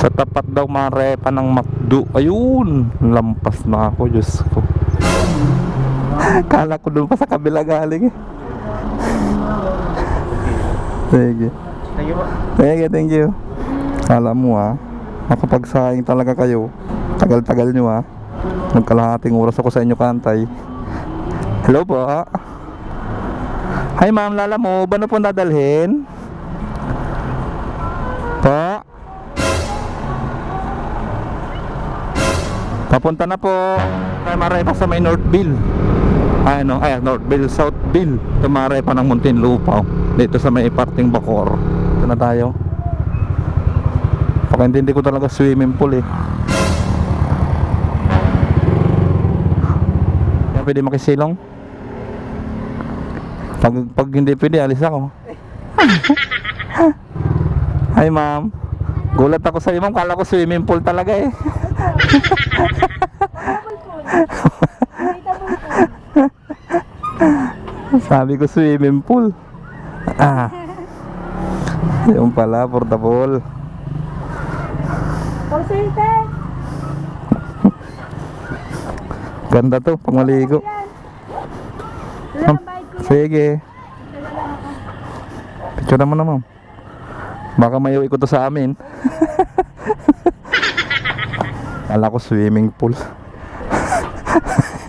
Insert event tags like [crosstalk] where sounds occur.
Sa tapat daw marepa ng McDo. Ayun, lampas na ako, Diyos ko. Kala ko doon pa sa kabila galing eh. Thank you po. Sige, thank you. Kala mo ah, makapagsaing talaga kayo. Tagal-tagal nyo ah. Nagkalahating oras ako sa inyo kantay. Hello po. Hi ma'am, lala mo, ba na po dadalhin? Papunta na po. Ay, maray pa sa may Northville. Ay, ano, ay, Northville, Southville. Tumaray pa ng Muntinlupa. Dito sa may parting Bacor. Ito na tayo. Pakaintindi ko talaga swimming pool eh. Yan, pwede makisilong? Pag, pag hindi pwede, alis ako. [laughs] Hi ma'am. Gulat ako sa iyo ma'am, kala ko swimming pool talaga eh. [laughs] Sabi ko swimming pool. Ah. Yung pala, portable. Pausente! Ganda to, pang maligo. Sige. Picture mo na ma'am. Baka may uwi ko to sa amin. [laughs] Kala ko swimming pool. [laughs]